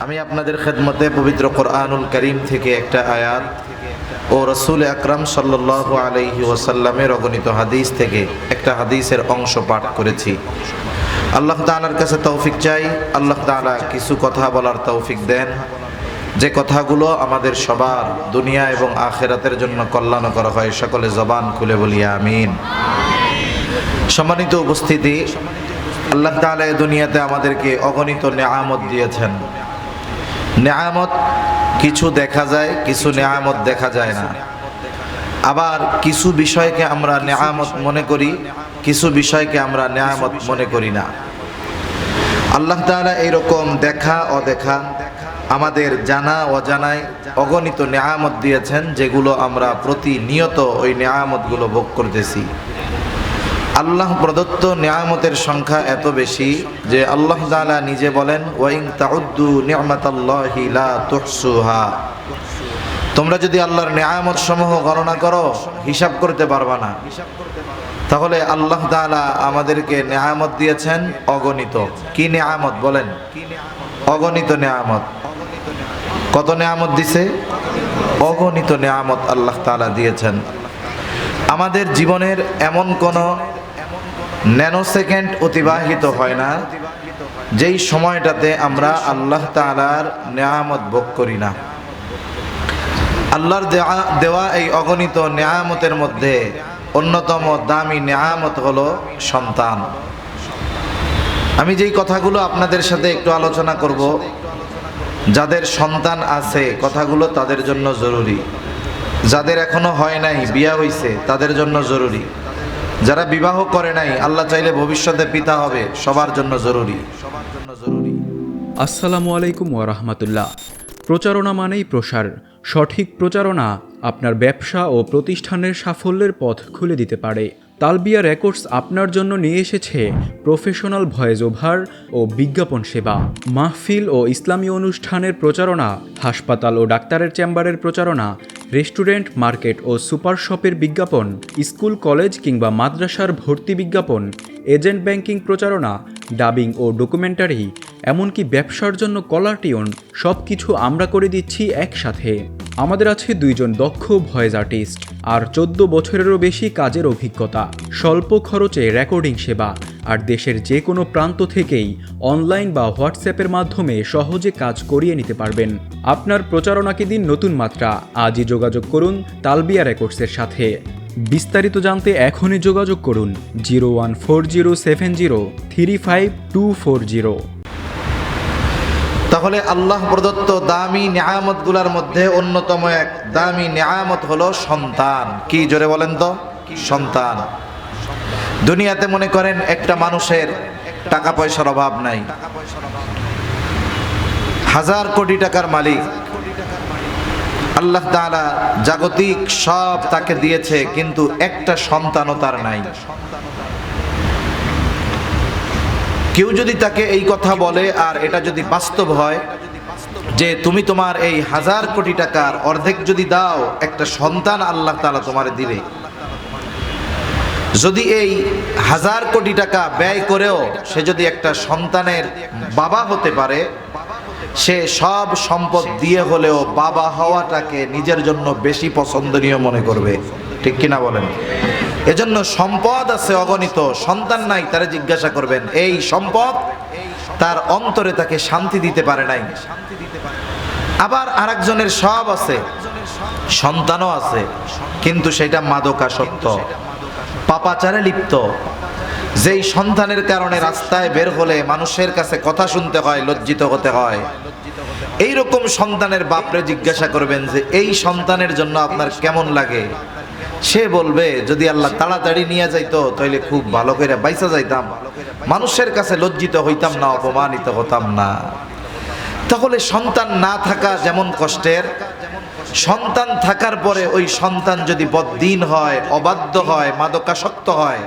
আমি আপনাদের খেদমতে পবিত্র কোরআনুল করিম থেকে একটা আয়াত ও রসুল আকরাম সাল্লাহ আলহি ওসাল্লামের অগণিত হাদিস থেকে একটা হাদিসের অংশ পাঠ করেছি। আল্লাহ তালার কাছে তৌফিক চাই। আল্লাহ তালা কিছু কথা বলার তৌফিক দেন। যে কথাগুলো আমাদের সবার দুনিয়া এবং আখেরাতের জন্য কল্যাণ করা হয়, সকলে জবান খুলে বলি, আমিন। সম্মানিত উপস্থিতি, আল্লাহ তালা দুনিয়াতে আমাদেরকে অগণিত নেয়ামত দিয়েছেন। নেয়ামত, কিছু দেখা যায়, কিছু নেয়ামত দেখা যায় না। আবার কিছু বিষয়কে আমরা নেয়ামত মনে করি, কিছু বিষয়কে আমরা নেয়ামত মনে করি না। আল্লাহ তাআলা এইরকম দেখা, অদেখা আমাদের জানা, অজানায় অগণিত নেয়ামত দিয়েছেন, যেগুলো আমরা প্রতিনিয়ত ওই নেয়ামতগুলো ভোগ করতেছি। আল্লাহ প্রদত্ত নিয়ামতের সংখ্যা এত বেশি যে আল্লাহ তাআলা নিজে বলেন ওয়াইং তাউদ্দু নিয়ামাতাল্লাহি লা তুহসুহা। তোমরা যদি আল্লাহর নিয়ামত সমূহ গণনা করো, হিসাব করতে পারবা না। তাহলে আল্লাহ তাআলা আমাদেরকে নিয়ামত দিয়েছেন অগণিত। কি নিয়ামত বলেন? অগণিত নিয়ামত। কত নিয়ামত দিছে? অগণিত নিয়ামত আল্লাহ তাআলা দিয়েছেন। আমাদের জীবনের এমন কোনো ন্যানো সেকেন্ড অতিবাহিত হয় না। যেই সময়টাতে আমরা আল্লাহ তালার নেয়ামত ভোগ করি না। আল্লাহর দেওয়া দেওয়া এই অগণিত নেয়ামতের মধ্যে অন্যতম দামি নেয়ামত হলো সন্তান। আমি যেই কথাগুলো আপনাদের সাথে একটু আলোচনা করব, যাদের সন্তান আছে, কথাগুলো তাদের জন্য জরুরি। যাদের এখনও হয় নাই, বিয়া হইছে, তাদের জন্য জরুরি। যারা বিবাহ করে নাই, আল্লাহ চাইলে ভবিষ্যতে পিতা হবে, সবার জন্য জরুরি। সবার জন্য জরুরি আসসালামু আলাইকুম ওরহমতুল্লাহ প্রচারণা মানেই প্রসার। সঠিক প্রচারণা আপনার ব্যবসা ও প্রতিষ্ঠানের সাফল্যের পথ খুলে দিতে পারে। তালবিয়া রেকর্ডস আপনার জন্য নিয়ে এসেছে প্রফেশনাল ভয়েস ওভার ও বিজ্ঞাপন সেবা, মাহফিল ও ইসলামী অনুষ্ঠানের প্রচারণা, হাসপাতাল ও ডাক্তারের চেম্বারের প্রচারণা, রেস্টুরেন্ট, মার্কেট ও সুপার শপের বিজ্ঞাপন, স্কুল, কলেজ কিংবা মাদ্রাসার ভর্তি বিজ্ঞাপন, এজেন্ট ব্যাংকিং প্রচারণা, ডাবিং ও ডকুমেন্টারি এমনকি ব্যবসার জন্য কলার টিউন সব কিছু আমরা করে দিচ্ছি একসাথে। আমাদের আছে দুইজন দক্ষ ভয়েস আর্টিস্ট আর চোদ্দ বছরেরও বেশি কাজের অভিজ্ঞতা। স্বল্প খরচে রেকর্ডিং সেবা আর দেশের যে কোনো প্রান্ত থেকেই অনলাইন বা হোয়াটসঅ্যাপের মাধ্যমে সহজে কাজ করিয়ে নিতে পারবেন। আপনার প্রচারণাকে দিন নতুন মাত্রা। আজই যোগাযোগ করুন তালবিয়া রেকর্ডসের সাথে। বিস্তারিত জানতে এখনই যোগাযোগ করুন zero one four zero seven zero three five two four zero. তাহলে আল্লাহ প্রদত্ত দামি নিয়ামতগুলোর মধ্যে অন্যতম এক দামি নিয়ামত হলো সন্তান। কি জোরে বলেন তো? সন্তান। দুনিয়াতে মনে করেন একটা মানুষের টাকা পয়সার অভাব নাই। হাজার কোটি টাকার মালিক। আল্লাহ জাগতিক সব তাকে দিয়েছে, কিন্তু একটা সন্তানও তার নাই। কেউ যদি তাকে এই কথা বলে আর এটা যদি বাস্তব হয়, যে তুমি তোমার এই হাজার কোটি টাকার অর্ধেক যদি দাও, একটা সন্তান আল্লাহ তাআলা তোমারে দিবে। যদি এই হাজার কোটি টাকা ব্যয় করেও সে যদি একটা সন্তানের বাবা হতে পারে, সে সব সম্পদ দিয়ে হলেও বাবা হওয়াটাকে নিজের জন্য বেশি পছন্দনীয় মনে করবে। ঠিক কিনা বলেন? এজন্য সম্পদ আছে অগণিত, সন্তান নাই, তারা জিজ্ঞাসা করবেন, এই সম্পদ তার অন্তরে তাকে শান্তি দিতে পারে নাই। আবার আরেকজনের সব আছে, সন্তানও আছে, কিন্তু সেটা মাদকাসক্ত। পাপাচারে লিপ্ত। যেই সন্তানের কারণে রাস্তায় বের হলে মানুষের কাছে কথা শুনতে হয়, লজ্জিত হতে হয়। এই রকম সন্তানের বাপরে জিজ্ঞাসা করবেন যে, এই সন্তানের জন্য আপনার কেমন লাগে? সে বলবে, যদি আল্লাহ তাড়াতাড়ি নিয়ে যাইতো তাহলে খুব ভালো করে বাইসা যাইতাম। মানুষের কাছে লজ্জিত হইতাম না, অপমানিত হতাম না। তাহলে সন্তান না থাকা যেমন কষ্টের, সন্তান থাকার পরে ওই সন্তান যদি বদ্দিন হয়, অবাধ্য হয়, মাদকাসক্ত হয়,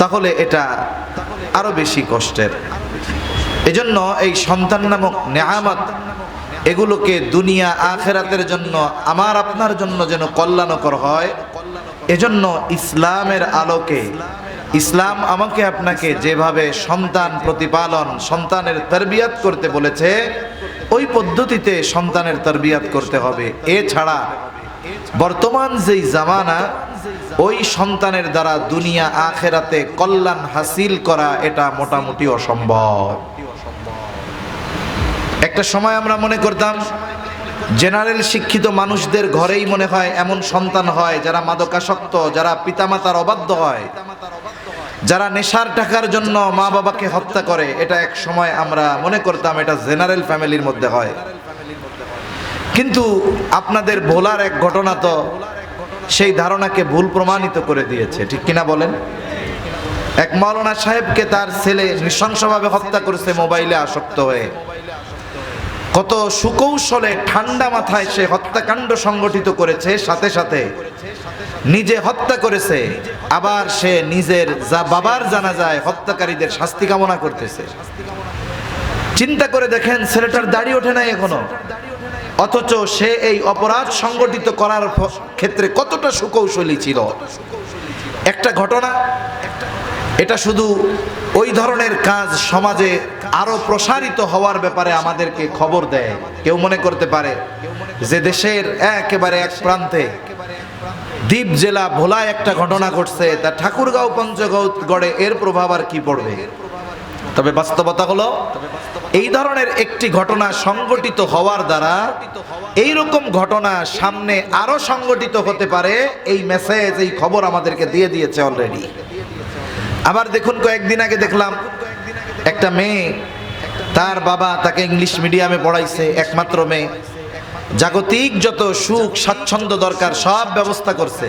তাহলে এটা আরও বেশি কষ্টের। এজন্য এই সন্তান নামক নেয়ামত এগুলোকে দুনিয়া আখেরাতের জন্য, আমার আপনার জন্য যেন কল্যাণকর হয়। এজন্য ইসলামের আলোকে, ইসলাম আমাকে আপনাকে যেভাবে সন্তান প্রতিপালন, সন্তানের তরবিয়াত করতে বলেছে, ওই পদ্ধতিতে সন্তানের তরবিয়াত করতে হবে। এছাড়া বর্তমান যেই জামানা, ওই সন্তানের দ্বারা দুনিয়া আখেরাতে কল্যাণ হাসিল করা এটা মোটামুটি অসম্ভব। একটা সময় আমরা মনে করতাম জেনারেল শিক্ষিত মানুষদের ঘরেই মনে হয় এমন সন্তান হয় যারা মাদকাসক্ত, যারা পিতামাতার অবাধ্য হয়, যারা নেশার টাকার জন্য মা বাবাকে হত্যা করে। এটা এক সময় আমরা মনে করতাম এটা জেনারেল ফ্যামিলির মধ্যে হয়। কিন্তু আপনাদের ভোলার এক ঘটনা তো সেই ধারণাকে ভুল প্রমাণিত করে দিয়েছে। ঠিক কিনা বলেন? এক মৌলানা সাহেবকে তার ছেলে নৃশংসভাবে হত্যা করেছে মোবাইলে আসক্ত হয়ে। কত সুকৌশলে ঠান্ডা মাথায় সে হত্যাকাণ্ড সংগঠিত করেছে, সাথে সাথে নিজে হত্যা করেছে, আবার সে নিজের যা বাবার জানা যায় হত্যাকারীদের শাস্তি কামনা করতেছে। চিন্তা করে দেখেন, ছেলেটার দাড়ি ওঠে নাই এখনও। অথচ সে এই অপরাধ সংগঠিত করার ক্ষেত্রে কতটা সুকৌশলী ছিল। একটা ঘটনা, এটা শুধু ওই ধরনের কাজ সমাজে আরও প্রসারিত হওয়ার ব্যাপারে আমাদেরকে খবর দেয়। কেউ মনে করতে পারে যে দেশের একেবারে এক প্রান্তে দ্বীপ জেলা ভোলায় একটা ঘটনা ঘটছে, তা ঠাকুরগাঁও পঞ্চগড়ে এর প্রভাব আর কি পড়বে? তবে বাস্তবতা হলো, এই ধরনের একটি ঘটনা সংগঠিত হওয়ার দ্বারা এই রকম ঘটনা সামনে আরও সংগঠিত হতে পারে, এই মেসেজ এই খবর আমাদেরকে দিয়ে দিয়েছে অলরেডি আবার দেখুন, কয়েকদিন আগে দেখলাম একটা মেয়ে, তার বাবা তাকে ইংলিশ মিডিয়ামে পড়াইছে, একমাত্র মেয়ে। জাগতিক যত সুখ, স্বাচ্ছন্দ্য দরকার, সব ব্যবস্থা করছে।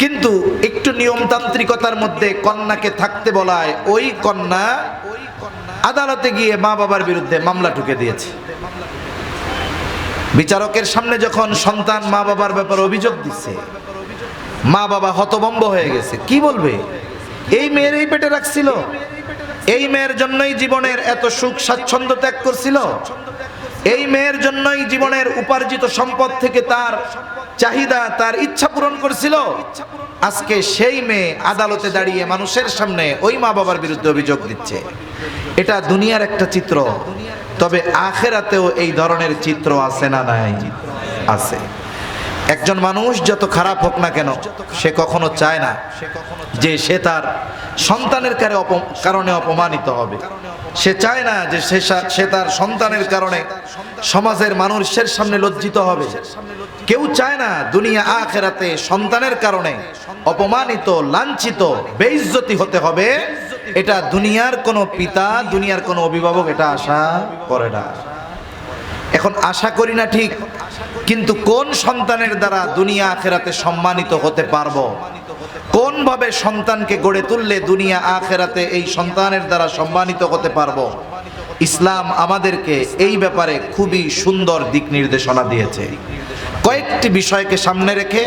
কিন্তু একটু নিয়মতান্ত্রিকতার মধ্যে কন্যাকে থাকতে বলায়, ওই কন্যা আদালতে গিয়ে মা বাবার বিরুদ্ধে মামলা ঠুকে দিয়েছে। বিচারকের সামনে যখন সন্তান মা বাবার ব্যাপারে অভিযোগ দিচ্ছে, মা বাবা হতবম্ব হয়ে গেছে। কি বলবে? এই মেয়ের এই পেটে রাখছিল? এই মেয়ের জন্যই জীবনের এত সুখ স্বাচ্ছন্দ্য ত্যাগ করছিল। এই মেয়ের জন্যই জীবনের উপার্জিত সম্পদ থেকে তার চাহিদা, তার ইচ্ছা পূরণ করছিল। আজকে সেই মেয়ে আদালতে দাঁড়িয়ে মানুষের সামনে ওই মা বাবার বিরুদ্ধে অভিযোগ দিচ্ছে। এটা দুনিয়ার একটা চিত্র, তবে আখেরাতেও এই ধরনের চিত্র আছে না নাই? আছে। একজন মানুষ যত খারাপ হোক না কেন, সে কখনো চায় না যে সে তার সন্তানের কারে কারণে অপমানিত হবে। সে চায় না যে সে সে তার সন্তানের কারণে সমাজের মানুষের সামনে লজ্জিত হবে। কেউ চায় না দুনিয়া আখেরাতে সন্তানের কারণে অপমানিত, লাঞ্ছিত, বেইজ্জতি হতে হবে। এটা দুনিয়ার কোনো পিতা, দুনিয়ার কোনো অভিভাবক এটা আশা করে না। এখন আশা করি না ঠিক কিন্তু কোন সন্তানের দ্বারা দুনিয়া আখেরাতে সম্মানিত হতে পারব? কোন ভাবে সন্তানকে গড়ে তুললে দুনিয়া আখেরাতে এই সন্তানের দ্বারা সম্মানিত হতে পারব? ইসলাম আমাদেরকে এই ব্যাপারে খুবই সুন্দর দিক নির্দেশনা দিয়েছে। কয়েকটি বিষয়কে সামনে রেখে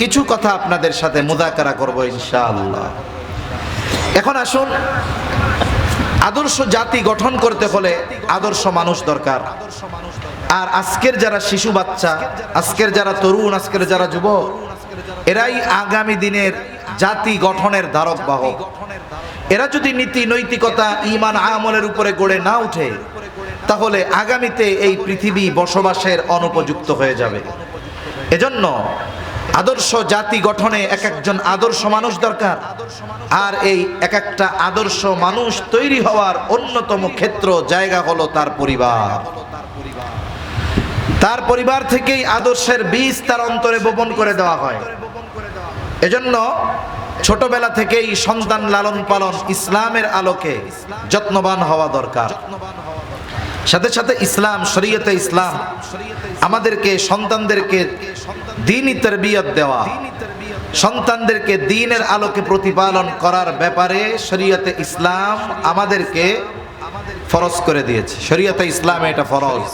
কিছু কথা আপনাদের সাথে মুদাকারা করব ইনশাআল্লাহ। এখন আসুন, আদর্শ জাতি গঠন করতে হলে আদর্শ মানুষ দরকার। আর আজকের যারা শিশু বাচ্চা, আজকের যারা তরুণ, আজকের যারা যুবক, এরাই আগামী দিনের জাতি গঠনের ধারক বাহক। এরা যদি নীতি, নৈতিকতা ইমান আমলের উপরে গড়ে না উঠে তাহলে আগামীতে এই পৃথিবী বসবাসের অনুপযুক্ত হয়ে যাবে। এজন্য আদর্শ জাতি গঠনে এক একজন আদর্শ মানুষ দরকার। আর এই এক একটা আদর্শ মানুষ তৈরি হওয়ার অন্যতম ক্ষেত্র জায়গা হলো তার পরিবার। তার পরিবার থেকেই আদর্শের বীজ তার অন্তরে বপন করে দেওয়া হয়। এজন্য ছোটবেলা থেকেই সন্তান লালন পালন ইসলামের আলোকে যত্নবান হওয়া দরকার। সাথে সাথে ইসলাম, শরীয়তে ইসলাম আমাদেরকে সন্তানদেরকে দিনই তরবিয়ত দেওয়া, সন্তানদেরকে দিনের আলোকে প্রতিপালন করার ব্যাপারে শরীয়তে ইসলাম আমাদেরকে ফরজ করে দিয়েছে। শরীয়তে ইসলামে এটা ফরজ।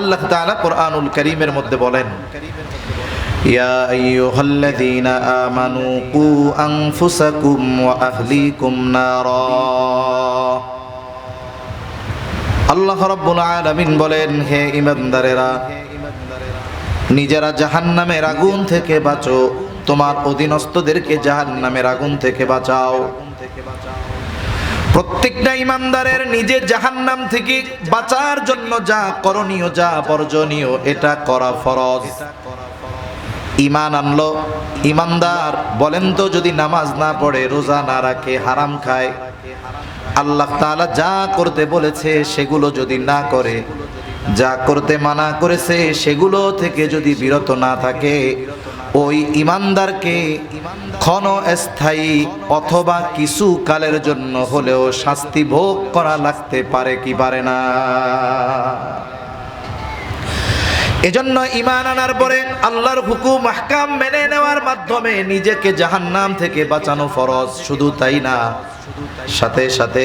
আল্লাহ তাআলা কোরআনুল করিমের মধ্যে বলেন, ইয়া আইয়ুহাল্লাযীনা আমানু কু আনফুসাকুম ওয়া আহলিকুম নারা। আল্লাহ রাব্বুল আলামিন বলেন, হে ঈমানদারেরা, নিজেরা জাহান্নামের আগুন থেকে বাঁচো, তোমার অধীনস্থদেরকে জাহান্নামের আগুন থেকে বাঁচাও। প্রত্যেকটা ইমানদারের নিজের জাহান্নাম থেকে বাঁচার জন্য যা করণীয়, যা বর্জনীয়, এটা করা ফরজ। ইমান আনলো ইমানদার বলেন তো যদি নামাজ না পড়ে, রোজা না রাখে, হারাম খায়। আল্লাহ তাআলা যা করতে বলেছে, সেগুলো যদি না করে, যা করতে মানা করেছে, সেগুলো থেকে যদি বিরত না থাকে ওই ইমানদারকে ক্ষণ স্থায়ী অথবা কিছু কালের জন্য হলেও শাস্তি ভোগ করা লাগতে পারে কি পারে না। এজন্য ইমান আনার পরে আল্লাহর হুকুম, আহকাম মেনে নেওয়ার মাধ্যমে নিজেকে জাহান্নাম থেকে বাঁচানো ফরজ, শুধু তাই না? সাথে সাথে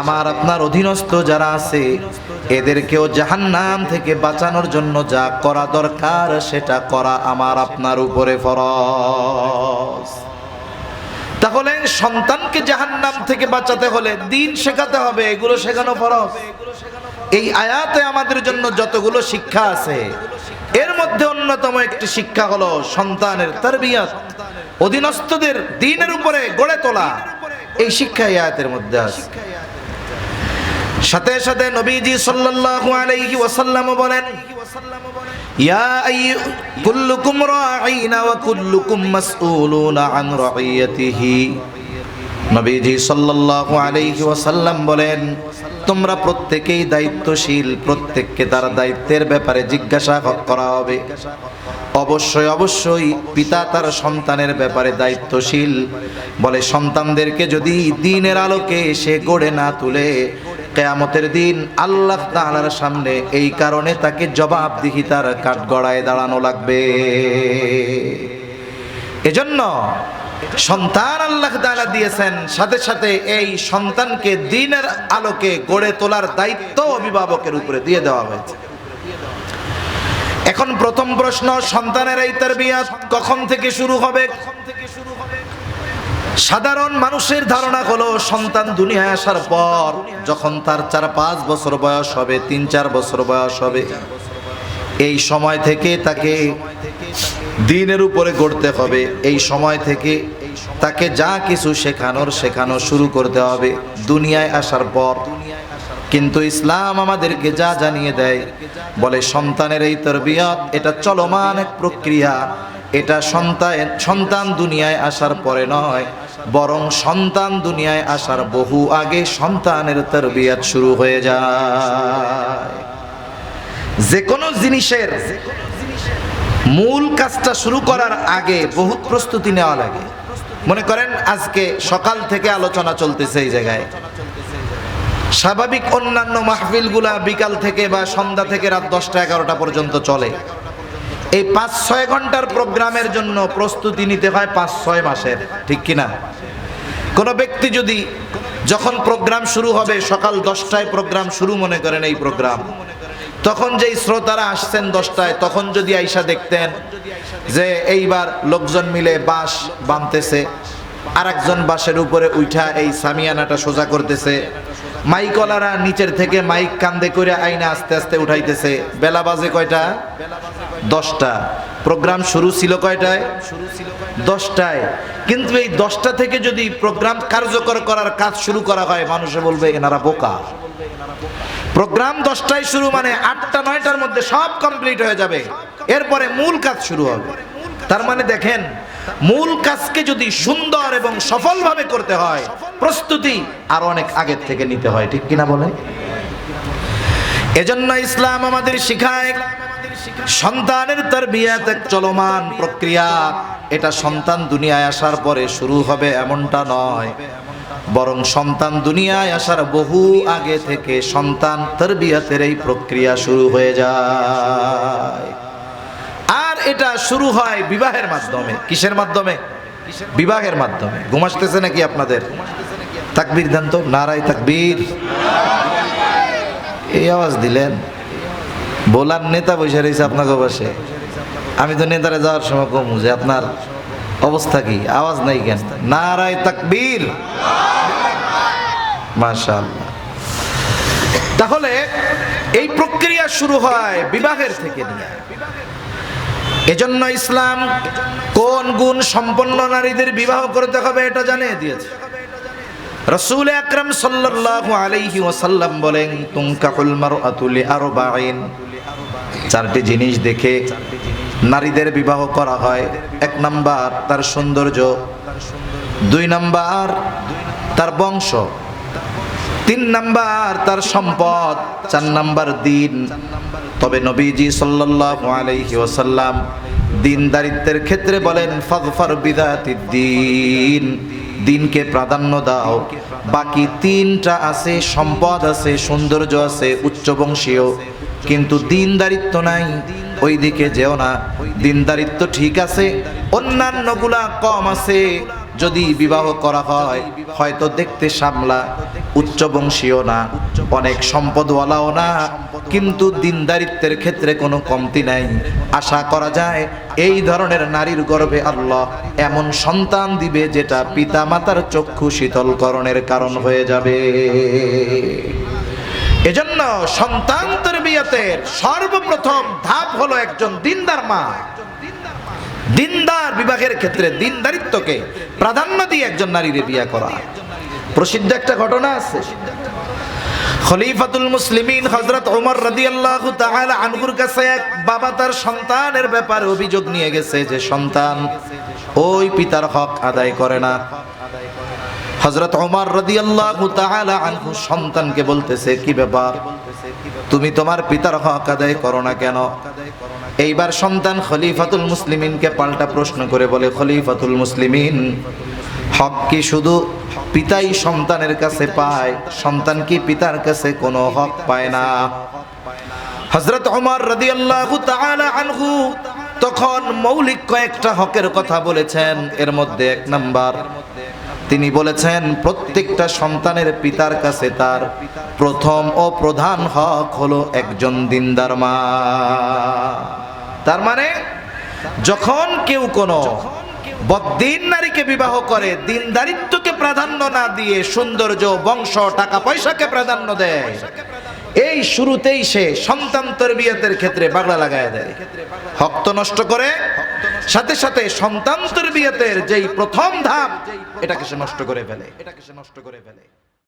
আমার আপনার অধীনস্থ যারা আছে এদেরকেও জাহান্নাম থেকে বাঁচানোর জন্য যা করা দরকার সেটা করা আমার আপনার উপরে ফরজ। তাহলে সন্তানকে জাহান্নাম থেকে বাঁচাতে হলে দিন শেখাতে হবে, এগুলো শেখানো ফরজ। এই আয়াতে আমাদের জন্য যতগুলো শিক্ষা আছে, এর মধ্যে অন্যতম একটি শিক্ষা হলো সন্তানের তারবিয়াত, অধীনস্থদের দিনের উপরে গড়ে তোলা। এই শিক্ষা আয়াতের মধ্যে আছে। সাথে সাথে নবীজি সাল্লাল্লাহু আলাইহি ওয়াসাল্লাম বলেন, ইয়া আইয়ু কুল্লুকুম রাঈনা ওয়া কুল্লুকুম মাসউলুনা আন রাইয়াতিহি নবীজি সাল্লাল্লাহু আলাইহি ওয়াসাল্লাম বলেন, তোমরা প্রত্যেকেই দায়িত্বশীল, প্রত্যেককে তার দায়িত্বের ব্যাপারে জিজ্ঞাসা করা হবে। অবশ্যই অবশ্যই পিতা তার সন্তানের ব্যাপারে দায়িত্বশীল। বলে, সন্তানদেরকে যদি দিনের আলোকে সে গড়ে না তুলে কেয়ামতের দিন আল্লাহ তাআলার সামনে এই কারণে তাকে জবাবদিহিতার কাঠগড়ায় দাঁড়ানো লাগবে। এজন্য সন্তান আল্লাহ তাআলা দিয়েছেন, সাথে সাথে এই সন্তানকে দিনের আলোকে গড়ে তোলার দায়িত্ব অভিভাবকের উপরে দিয়ে দেওয়া হয়েছে। এখন প্রথম প্রশ্ন, সন্তানের এই তার বিয়া কখন থেকে শুরু হবে কখন থেকে শুরু হবে? সাধারণ মানুষের ধারণা হলো, সন্তান দুনিয়ায় আসার পর যখন তার চার পাঁচ বছর বয়স হবে, তিন চার বছর বয়স হবে, এই সময় থেকে তাকে দিনের উপরে গড়তে হবে। এই সময় থেকে তাকে যা কিছু শেখানোর, শেখানো শুরু করতে হবে দুনিয়ায় আসার পর। কিন্তু ইসলাম আমাদেরকে যা জানিয়ে দেয়, বলে সন্তানের এই তরবিয়ত, এটা চলমান এক প্রক্রিয়া। এটা সন্তান সন্তান দুনিয়ায় আসার পরে নয় বরং সন্তান দুনিয়ায় আসার বহু আগে সন্তানের তরবিয়ত শুরু হয়ে যায়। যে কোনো জিনিসের মূল কাজটা শুরু করার আগে বহুত প্রস্তুতি নেওয়া লাগে। মনে করেন, আজকে সকাল থেকে আলোচনা চলতেছে এই জায়গায়। স্বাভাবিক অন্যান্য মাহফিলগুলা বিকাল থেকে বা সন্ধ্যা থেকে রাত দশটা এগারোটা পর্যন্ত চলে। এই পাঁচ ছয় ঘণ্টার প্রোগ্রামের জন্য প্রস্তুতি নিতে হয় পাঁচ ছয় মাসের, ঠিক কিনা? কোনো ব্যক্তি যদি যখন প্রোগ্রাম শুরু হবে, সকাল দশটায় প্রোগ্রাম শুরু মনে করেন এই প্রোগ্রাম, তখন যেই শ্রোতারা আসছেন দশটায়, তখন যদি আইসা দেখতেন যে এইবার লোকজন মিলে বাঁশ বাঁধতেছে আর একজন বাঁশের উপরে উঠা এই সামিয়ানাটা সোজা করতেছে মাইকলারা নিচের থেকে মাইক কান্দে করে আইনা আস্তে আস্তে উঠাইতেছে। বেলা বাজে কয়টা? দশটা। প্রোগ্রাম শুরু ছিল কয়টায়? শুরু ছিল দশটায়। কিন্তু এই দশটা থেকে যদি প্রোগ্রাম কার্যকর করার কাজ শুরু করা হয়, মানুষে বলবে এনারা বোকা। প্রোগ্রাম দশটায় শুরু মানে আটটা, নয়টার মধ্যে সব কমপ্লিট হয়ে যাবে। এরপরে মূল কাজ শুরু হবে। তার মানে দেখেন মূল কাজকে যদি সুন্দর এবং সফলভাবে করতে হয়, প্রস্তুতি আরও অনেক আগের থেকে নিতে হয়, ঠিক কিনা বলেন? এজন্য ইসলাম আমাদের শিখায়, সন্তানের তার বিয়াত এক চলমান প্রক্রিয়া। এটা সন্তান দুনিয়ায় আসার পরে শুরু হবে এমনটা নয়। বরং সন্তান দুনিয়ায় আসার বহু আগে থেকে সন্তান তরবিয়াতের এই প্রক্রিয়া শুরু হয়ে যায়। এটা শুরু হয় বিবাহের মাধ্যমে। কিসের মাধ্যমে? বিবাহের মাধ্যমে। ঘুমাসতেছে নাকি আপনাদের? তাকবীর দেন তো। নারাই তাকবীর। এই আওয়াজ দিলেন। বোলার নেতা বসে রয়েছে আপনাকে বসে আমি তো নেতারে যাওয়ার সময় কমু যে আপনার অবস্থা কি? আওয়াজ নাই কেন? নারায় তাকবীর। মাশাআল্লাহ। তাহলে এই প্রক্রিয়া শুরু হয় বিবাহের থেকে নিয়ে। এজন্য ইসলাম কোন গুণ সম্পন্ন নারীদের বিবাহ করতে হবে এটা জানিয়ে দিয়েছে। রসুল আকরাম সাল্লাল্লাহু আলাইহি ওয়াসাল্লাম বলেন, তুনকাহুল মারআতু লিআরবাইন চারটি জিনিস দেখে নারীদের বিবাহ করা হয়। এক নাম্বার, তার সৌন্দর্য। দুই নাম্বার, তার বংশ। তিন নাম্বার তার সম্পদ, চার নাম্বার দিন। তবে নবীজি সাল্লাল্লাহু আলাইহি ওয়াসাল্লাম দিনদারিত্বের ক্ষেত্রে বলেন ফাগফার বিদাতিদ দিন দিনকে প্রাধান্য দাও। বাকি তিনটা আছে, সম্পদ আছে, সৌন্দর্য আছে, উচ্চবংশীয়। কিন্তু দিনদারিত্ব নাই ওই দিকে যেও না। দিনদারিত্ব ঠিক আছে, অন্যান্যগুলা কম আছে যদি বিবাহ করা হয়, হয়তো দেখতে সামলা উচ্চবংশীয় না, অনেক সম্পদওয়ালাও না, কিন্তু দিনদারিত্বের ক্ষেত্রে কোনো কমতি নাই। আশা করা যায়, এই ধরনের নারীর গর্ভে আল্লাহ এমন সন্তান দিবে যেটা পিতা মাতার চক্ষু শীতলকরণের কারণ হয়ে যাবে। এজন্য সন্তান তরবিয়তের সর্বপ্রথম ধাপ হলো একজন দিনদার মা। দিনদার বিবাহের ক্ষেত্রে দিনদারিত্বকে প্রাধান্য দিয়ে একজন নারীরে বিয়া করা। প্রসিদ্ধ একটা ঘটনা আছে। খলিফাতুল মুসলিমিন হযরত ওমর রাদিয়াল্লাহু তাআলা আনহুর কাছে এক বাবা তার সন্তানের ব্যাপারে অভিযোগ নিয়ে গেছে যে সন্তান ওই পিতার হক আদায় করে না। হযরত ওমর রাদিয়াল্লাহু তাআলা আনহু সন্তানকে বলতেছে, কি ব্যাপার? তুমি তোমার পিতার হক আদায় করো না কেন? এইবার সন্তান খলিফাতুল মুসলিমিনকে পাল্টা প্রশ্ন করে বলে, খলিফাতুল মুসলিমিন, হক কি শুধু পিতাই সন্তানের কাছে পায়? সন্তান কি পিতার কাছে কোনো হক পায় না? হজরত ওমর রাদিয়াল্লাহু তাআলা আনহু তখন মৌলিক কয়েকটা হকের কথা বলেছেন। এর মধ্যে এক নাম্বার তিনি বলেছেন, প্রত্যেকটা সন্তানের পিতার কাছে তার প্রথম ও প্রধান হক হলো একজন দিনদার মা। তার মানে যখন কেউ কোনো বদ্দিন নারীকে বিবাহ করে, দিনদারিত্বকে প্রাধান্য না দিয়ে সৌন্দর্য, বংশ, টাকা, পয়সাকে প্রাধান্য দেয়, এই শুরুতেই সে সন্তান তরবিয়তের ক্ষেত্রে বাগড়া লাগায় দেয়। হক তো নষ্ট করে সাথে সাথে সন্তান তরবিয়তের যেই প্রথম ধাপ এটাকে সে নষ্ট করে ফেলে এটাকে সে নষ্ট করে ফেলে।